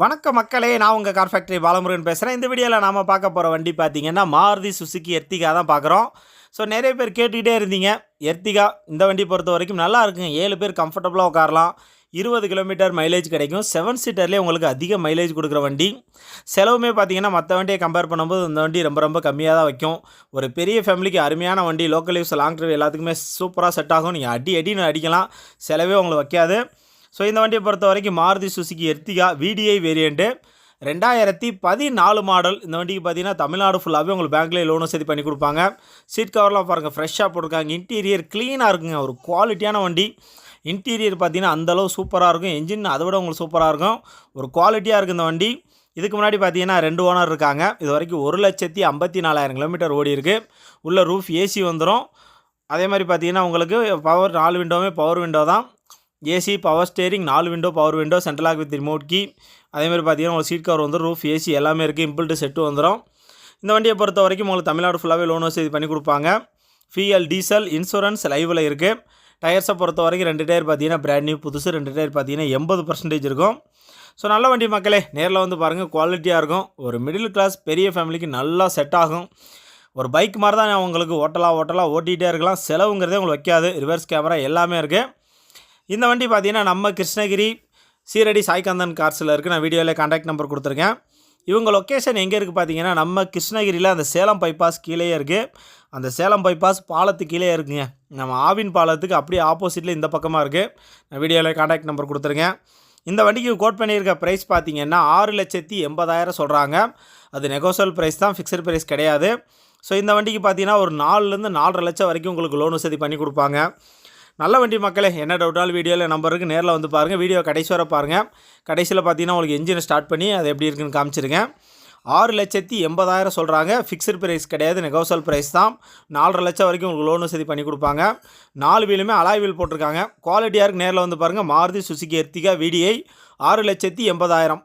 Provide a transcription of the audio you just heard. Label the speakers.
Speaker 1: வணக்க மக்களே நான் உங்கள் கார் ஃபேக்ட்ரி பாலமுருகன் பேசுகிறேன் இந்த வீடியோவில் நாம் பார்க்க போகிற வண்டி பார்த்தீங்கன்னா மாருதி சுசுக்கி எர்த்திகா தான் பார்க்குறோம் ஸோ நிறைய பேர் கேட்டுக்கிட்டே இருந்தீங்க. எர்த்திகா இந்த வண்டி பொறுத்த வரைக்கும் நல்லா இருக்குங்க. ஏழு பேர் கம்ஃபர்டபுளாக உட்காரலாம். இருபது கிலோமீட்டர் மைலேஜ் கிடைக்கும். செவன் சீட்டர்லேயே உங்களுக்கு அதிக மைலேஜ் கொடுக்குற வண்டி. செலவுமே பார்த்தீங்கன்னா மற்ற வண்டியை கம்பேர் பண்ணும்போது இந்த வண்டி ரொம்ப ரொம்ப கம்மியாக தான் வைக்கும். ஒரு பெரிய ஃபேமிலிக்கு அருமையான வண்டி லோக்கல் யூஸ் லாங் ட்ரைவ் எல்லாத்துக்குமே சூப்பராக செட் ஆகும். நீங்கள் அடி அடின்னு அடிக்கலாம். செலவே உங்களுக்கு வைக்காது. ஸோ இந்த வண்டியை பொறுத்த வரைக்கும் Maruti Suzuki Ertiga VDI variant ரெண்டாயிரத்தி பதினாலு மாடல் இந்த வண்டிக்கு பார்த்தீங்கன்னா தமிழ்நாடு ஃபுல்லாகவே உங்களுக்கு பேங்க்லேயே லோனும் சேர்த்து பண்ணி கொடுப்பாங்க. சீட் கவர்லாம் பாருங்கள் ஃப்ரெஷ்ஷாக போட்டிருக்காங்க. இன்டீரியர் க்ளீனாக இருக்குங்க. ஒரு குவாலிட்டியான வண்டி. இன்டீரியர் பார்த்திங்கன்னா அந்தளவு சூப்பராக இருக்கும். என்ஜின் அதை விட உங்களுக்கு சூப்பராக இருக்கும். ஒரு குவாலிட்டியாக இருக்குது இந்த வண்டி. இதுக்கு முன்னாடி பார்த்தீங்கன்னா ரெண்டு ஓனர் இருக்காங்க. இது வரைக்கும் ஒரு லட்சத்தி ஐம்பத்தி நாலாயிரம் கிலோமீட்டர் ஓடி இருக்குது உள்ள ரூஃப் ஏசி வந்துடும் அதே மாதிரி பார்த்தீங்கன்னா உங்களுக்கு பவர் நாலு விண்டோவுமே பவர் விண்டோ தான். ஏசி பவர் ஸ்டேரிங் நாலு window power window central lock with remote key அதேமாதிரி பார்த்தீங்கன்னா உங்களுக்கு சீட் கவர் வந்துடும் ரூஃப் ஏசி எல்லாமே இருக்குது இம்பிள்ட்டு செட்டு வந்துடும் இந்த வண்டியை பொறுத்த வரைக்கும் உங்களுக்கு தமிழ்நாடு ஃபுல்லாகவே லோன் வசதி பண்ணி கொடுப்பாங்க. ஃபிஎல் டீசல் இன்சூரன்ஸ் லைவில் இருக்குது டயர்ஸை பொறுத்த வரைக்கும் ரெண்டு டயர் பார்த்தீங்கன்னா பிராண்ட் நியூ புதுசு ரெண்டு டயர் பார்த்தீங்கன்னா எண்பது பர்சன்டேஜ் இருக்கும். ஸோ நல்ல வண்டி மக்களே நேரில் வந்து பாருங்கள் குவாலிட்டியாக இருக்கும். ஒரு மிடில் கிளாஸ் பெரிய ஃபேமிலிக்கு நல்லா செட் ஆகும். ஒரு பைக் மாதிரி தான் உங்களுக்கு ஓட்டலாம் ஓட்டலாம் ஓட்டிகிட்டே இருக்கலாம். செலவுங்கிறதே உங்களுக்கு வைக்காது. ரிவர்ஸ் கேமரா எல்லாமே இருக்குது இந்த வண்டி பார்த்தீங்கன்னா நம்ம கிருஷ்ணகிரி சீரடி சாய்காந்தன் கார்ஸில் இருக்குது நான் வீடியோவில் காண்டாக்ட் நம்பர் கொடுத்துருக்கேன். இவங்க லொக்கேஷன் எங்கே இருக்குது பார்த்தீங்கன்னா நம்ம கிருஷ்ணகிரியில் அந்த சேலம் பைபாஸ் கீழேயே இருக்குது அந்த சேலம் பைபாஸ் பாலத்து கீழே இருக்குங்க. நம்ம ஆவின் பாலத்துக்கு அப்படியே ஆப்போசிட்டில் இந்த பக்கமாக இருக்குது நான் வீடியோவில் காண்டாக்ட் நம்பர் கொடுத்துருக்கேன். இந்த வண்டிக்கு கோட் பண்ணியிருக்க ப்ரைஸ் பார்த்தீங்கன்னா ஆறு லட்சத்தி எண்பதாயிரம் சொல்கிறாங்க அது நெகோசல் ப்ரைஸ் தான் ஃபிக்ஸட் ப்ரைஸ் கிடையாது. ஸோ இந்த வண்டிக்கு பார்த்தீங்கன்னா ஒரு நாலுலேருந்து நாலரை லட்சம் வரைக்கும் உங்களுக்கு லோன் வசதி பண்ணி கொடுப்பாங்க. நல்ல வண்டி மக்களே என்ன டவுட்டாலும் வீடியோவில் நம்பருக்கு நேரில் வந்து பாருங்கள் வீடியோ கடைசி வர பாருங்கள் கடைசியில் பார்த்தீங்கன்னா உங்களுக்கு என்ஜினை ஸ்டார்ட் பண்ணி அது எப்படி இருக்குன்னு காமிச்சிருங்க. ஆறு லட்சத்தி எண்பதாயிரம் சொல்கிறாங்க ஃபிக்ஸ்டு ப்ரைஸ் கிடையாது நெகோசல் ப்ரைஸ் தான். நாலரை லட்சம் வரைக்கும் உங்களுக்கு லோன் வசதி பண்ணி கொடுப்பாங்க. நாலு வீலுமே அலாய் வீல் போட்டிருக்காங்க. குவாலிட்டியாக இருக்குது நேரில் வந்து பாருங்கள் மாருதி சுசுகி எர்த்திகா விடிஐ ஆறு லட்சத்தி எண்பதாயிரம்.